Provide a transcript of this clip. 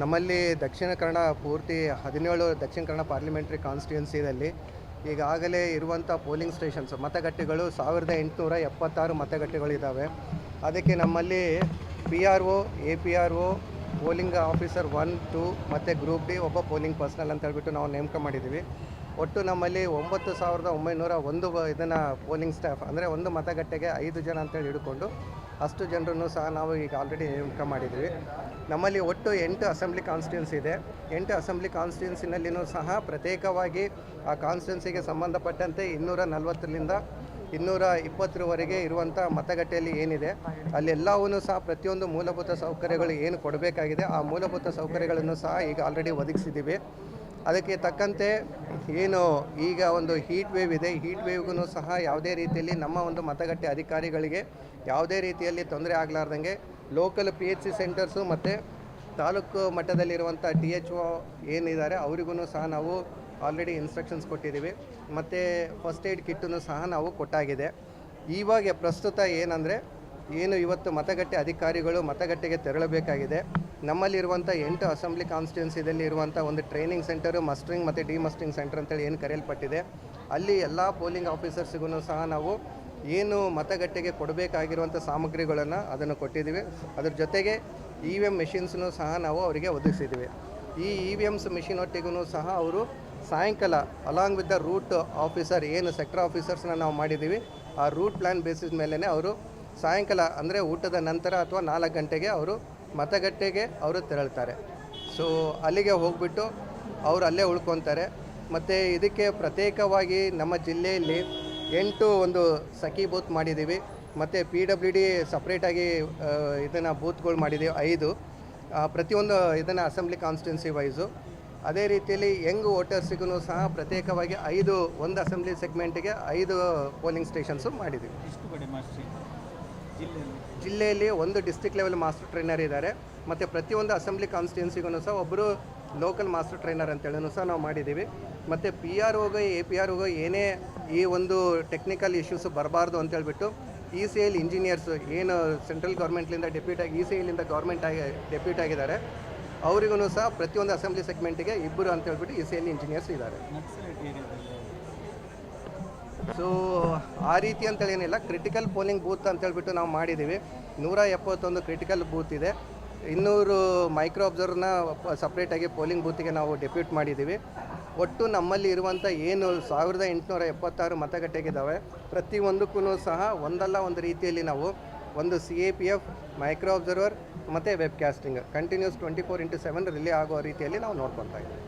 ನಮ್ಮಲ್ಲಿ ದಕ್ಷಿಣ ಕನ್ನಡ ಪೂರ್ತಿ ಹದಿನೇಳು, ದಕ್ಷಿಣ ಕನ್ನಡ ಪಾರ್ಲಿಮೆಂಟ್ರಿ ಕಾನ್ಸ್ಟಿಟ್ಯೂನ್ಸಿದಲ್ಲಿ ಈಗಾಗಲೇ ಇರುವಂಥ ಪೋಲಿಂಗ್ ಸ್ಟೇಷನ್ಸ್ ಮತಗಟ್ಟೆಗಳು ಸಾವಿರದ ಎಂಟುನೂರ ಎಪ್ಪತ್ತಾರು ಮತಗಟ್ಟೆಗಳಿದ್ದಾವೆ. ಅದಕ್ಕೆ ನಮ್ಮಲ್ಲಿ P R O A P R O polling officer one two ಮತ್ತು ಗ್ರೂಪ್ ಡಿ ಒಬ್ಬ ಪೋಲಿಂಗ್ ಪರ್ಸನಲ್ ಅಂತ ಹೇಳ್ಬಿಟ್ಟು ನಾವು ನೇಮಕ ಮಾಡಿದ್ದೀವಿ. ಒಟ್ಟು ನಮ್ಮಲ್ಲಿ ಒಂಬತ್ತು ಸಾವಿರದ ಒಂಬೈನೂರ ಒಂದು ಇದನ್ನು ಪೋಲಿಂಗ್ ಸ್ಟಾಫ್ ಅಂದರೆ ಒಂದು ಮತಗಟ್ಟೆಗೆ ಐದು ಜನ ಅಂತೇಳಿ ಹಿಡ್ಕೊಂಡು ಅಷ್ಟು ಜನರನ್ನು ಸಹ ನಾವು ಈಗ ಆಲ್ರೆಡಿ ನೇಮಕ ಮಾಡಿದ್ದೀವಿ. ನಮ್ಮಲ್ಲಿ ಒಟ್ಟು ಎಂಟು ಅಸೆಂಬ್ಲಿ ಕಾನ್ಸ್ಟಿಟ್ಯೂನ್ಸಿ ಇದೆ. ಎಂಟು ಅಸೆಂಬ್ಲಿ ಕಾನ್ಸ್ಟಿಟ್ಯೂನ್ಸಿನಲ್ಲಿನೂ ಸಹ ಪ್ರತ್ಯೇಕವಾಗಿ ಆ ಕಾನ್ಸ್ಟಿಟ್ಯೂನ್ಸಿಗೆ ಸಂಬಂಧಪಟ್ಟಂತೆ ಇನ್ನೂರ ನಲವತ್ತರಿಂದ ಇನ್ನೂರ ಇಪ್ಪತ್ತರವರೆಗೆ ಇರುವಂಥ ಮತಗಟ್ಟೆಯಲ್ಲಿ ಏನಿದೆ ಅಲ್ಲೆಲ್ಲವೂ ಸಹ ಪ್ರತಿಯೊಂದು ಮೂಲಭೂತ ಸೌಕರ್ಯಗಳು ಏನು ಕೊಡಬೇಕಾಗಿದೆ, ಆ ಮೂಲಭೂತ ಸೌಕರ್ಯಗಳನ್ನು ಸಹ ಈಗ ಆಲ್ರೆಡಿ ಒದಗಿಸಿದ್ದೀವಿ. ಅದಕ್ಕೆ ತಕ್ಕಂತೆ ಏನು ಈಗ ಒಂದು ಹೀಟ್ ವೇವ್ ಇದೆ. ಹೀಟ್ ವೇವ್ಗೂ ಸಹ ಯಾವುದೇ ರೀತಿಯಲ್ಲಿ ನಮ್ಮ ಒಂದು ಮತಗಟ್ಟೆ ಅಧಿಕಾರಿಗಳಿಗೆ ಯಾವುದೇ ರೀತಿಯಲ್ಲಿ ತೊಂದರೆ ಆಗಲಾರ್ದಂಗೆ local P H C centres ಮತ್ತು ತಾಲೂಕು ಮಟ್ಟದಲ್ಲಿರುವಂಥ ಟಿ ಎಚ್ ಒ ಏನಿದ್ದಾರೆ ಅವರಿಗೂ ಸಹ ನಾವು ಆಲ್ರೆಡಿ ಇನ್ಸ್ಟ್ರಕ್ಷನ್ಸ್ ಕೊಟ್ಟಿದ್ದೀವಿ. ಮತ್ತು ಫಸ್ಟ್ ಏಡ್ ಕಿಟ್ಟನ್ನು ಸಹ ನಾವು ಕೊಟ್ಟಾಗಿದೆ. ಇವಾಗ ಪ್ರಸ್ತುತ ಏನಂದರೆ, ಏನು ಇವತ್ತು ಮತಗಟ್ಟೆ ಅಧಿಕಾರಿಗಳು ಮತಗಟ್ಟೆಗೆ ತೆರಳಬೇಕಾಗಿದೆ. ನಮ್ಮಲ್ಲಿರುವಂಥ ಎಂಟು ಅಸೆಂಬ್ಲಿ ಕಾನ್ಸ್ಟಿಟ್ಯೂನ್ಸಿದಲ್ಲಿ ಇರುವಂಥ ಒಂದು ಟ್ರೈನಿಂಗ್ ಸೆಂಟರು ಮಸ್ಟ್ರಿಂಗ್ ಮತ್ತು ಡಿಮಸ್ಟ್ರಿಂಗ್ ಸೆಂಟರ್ ಅಂತೇಳಿ ಏನು ಕರೆಯಲ್ಪಟ್ಟಿದೆ. ಅಲ್ಲಿ ಎಲ್ಲ ಪೋಲಿಂಗ್ ಆಫೀಸರ್ಸ್ಗೂ ಸಹ ನಾವು ಏನು ಮತಗಟ್ಟೆಗೆ ಕೊಡಬೇಕಾಗಿರುವಂಥ ಸಾಮಗ್ರಿಗಳನ್ನು ಅದನ್ನು ಕೊಟ್ಟಿದ್ದೀವಿ. ಅದ್ರ ಜೊತೆಗೆ ಇ ವಿ ಎಂ ಮೆಷಿನ್ಸ್ನು ಸಹ ನಾವು ಅವರಿಗೆ ಒದಗಿಸಿದ್ದೀವಿ. ಈ ಇ ವಿ ಎಮ್ಸ್ ಮೆಷಿನ್ ಒಟ್ಟಿಗೂ ಸಹ ಅವರು ಸಾಯಂಕಾಲ along with the route officer ಏನು ಸೆಕ್ಟರ್ ಆಫೀಸರ್ಸ್ನ ನಾವು ಮಾಡಿದ್ದೀವಿ, ಆ ರೂಟ್ ಪ್ಲ್ಯಾನ್ ಬೇಸಿಸ್ ಮೇಲೇ ಅವರು ಸಾಯಂಕಾಲ, ಅಂದರೆ ಊಟದ ನಂತರ ಅಥವಾ ನಾಲ್ಕು ಗಂಟೆಗೆ ಅವರು ಮತಗಟ್ಟೆಗೆ ಅವರು ತೆರಳ್ತಾರೆ. ಸೊ ಅಲ್ಲಿಗೆ ಹೋಗ್ಬಿಟ್ಟು ಅವರು ಅಲ್ಲೇ ಉಳ್ಕೊತಾರೆ ಮತ್ತು ಇದಕ್ಕೆ ಪ್ರತ್ಯೇಕವಾಗಿ ನಮ್ಮ ಜಿಲ್ಲೆಯಲ್ಲಿ ಎಂಟು ಒಂದು ಸಖಿ ಬೂತ್ ಮಾಡಿದ್ದೀವಿ. ಮತ್ತು ಪಿ ಡಬ್ಲ್ಯೂ ಡಿ ಸಪ್ರೇಟಾಗಿ ಇದನ್ನು ಬೂತ್ಗಳು ಮಾಡಿದ್ದೀವಿ ಐದು. ಪ್ರತಿಯೊಂದು ಇದನ್ನು ಅಸೆಂಬ್ಲಿ ಕಾನ್ಸ್ಟಿಟ್ಯೂನ್ಸಿ ವೈಸು ಅದೇ ರೀತಿಯಲ್ಲಿ ಯಂಗ್ ವೋಟರ್ಸಿಗೂ ಸಹ ಪ್ರತ್ಯೇಕವಾಗಿ ಐದು ಒಂದು ಅಸೆಂಬ್ಲಿ ಸೆಗ್ಮೆಂಟಿಗೆ ಐದು ಪೋಲಿಂಗ್ ಸ್ಟೇಷನ್ಸು ಮಾಡಿದ್ದೀವಿ. ಜಿಲ್ಲೆಯಲ್ಲಿ? ಜಿಲ್ಲೆಯಲ್ಲಿ ಒಂದು ಡಿಸ್ಟಿಕ್ ಲೆವೆಲ್ ಮಾಸ್ಟರ್ ಟ್ರೈನರ್ ಇದ್ದಾರೆ. ಮತ್ತು ಪ್ರತಿಯೊಂದು ಅಸೆಂಬ್ಲಿ ಕಾನ್ಸ್ಟಿಟ್ಯೂನ್ಸಿಗೂ ಸಹ ಒಬ್ಬರು ಲೋಕಲ್ ಮಾಸ್ಟರ್ ಟ್ರೈನರ್ ಅಂತೇಳಿನೂ ಸಹ ನಾವು ಮಾಡಿದ್ದೀವಿ. ಮತ್ತು ಪಿ ಆರ್ ಒಗೆ ಎ ಪಿ ಆರ್ ಹೋಗೋ ಏನೇ ಈ ಒಂದು ಟೆಕ್ನಿಕಲ್ ಇಶ್ಯೂಸ್ ಬರಬಾರ್ದು ಅಂತೇಳ್ಬಿಟ್ಟು ಇ ಸಿ ಎಲ್ ಇಂಜಿನಿಯರ್ಸು ಏನು ಸೆಂಟ್ರಲ್ ಗೌರ್ಮೆಂಟ್ಲಿಂದ ಡೆಪ್ಯೂಟ್ ಆಗಿ ಇ ಸಿ ಎಲ್ಲಿಂದ ಗೌರ್ಮೆಂಟ್ ಆಗಿ ಡೆಪ್ಯೂಟ್ ಆಗಿದ್ದಾರೆ. ಅವರಿಗೂ ಸಹ ಪ್ರತಿಯೊಂದು ಅಸೆಂಬ್ಲಿ ಸೆಗ್ಮೆಂಟಿಗೆ ಇಬ್ಬರು ಅಂತೇಳ್ಬಿಟ್ಟು ಇ ಸಿ ಎಲ್ ಇಂಜಿನಿಯರ್ಸ್ ಇದ್ದಾರೆ. ಸೊ ಆ ರೀತಿ ಅಂತೇಳಿ ಏನಿಲ್ಲ ಕ್ರಿಟಿಕಲ್ ಪೋಲಿಂಗ್ ಬೂತ್ ಅಂತೇಳ್ಬಿಟ್ಟು ನಾವು ಮಾಡಿದ್ದೀವಿ. ನೂರ ಎಪ್ಪತ್ತೊಂದು ಕ್ರಿಟಿಕಲ್ ಬೂತ್ ಇದೆ. ಇನ್ನೂರು ಮೈಕ್ರೋ ಅಬ್ಸರ್ವ್ನ ಸಪ್ರೇಟಾಗಿ ಪೋಲಿಂಗ್ ಬೂತಿಗೆ ನಾವು ಡೆಪ್ಯೂಟ್ ಮಾಡಿದ್ದೀವಿ ಒಟ್ಟು ನಮ್ಮಲ್ಲಿ ಇರುವಂಥ ಏನು ಸಾವಿರದ ಎಂಟುನೂರ ಎಪ್ಪತ್ತಾರು ಮತಗಟ್ಟೆಗಿದ್ದಾವೆ ಪ್ರತಿಯೊಂದಕ್ಕೂ ಸಹ ಒಂದಲ್ಲ ಒಂದು ರೀತಿಯಲ್ಲಿ ನಾವು ಒಂದು C A P F micro observer ಮತ್ತು web casting continuous twenty four into seven relay ಆಗೋ ರೀತಿಯಲ್ಲಿ ನಾವು ನೋಡ್ಕೊತಾ ಇದ್ದೀವಿ.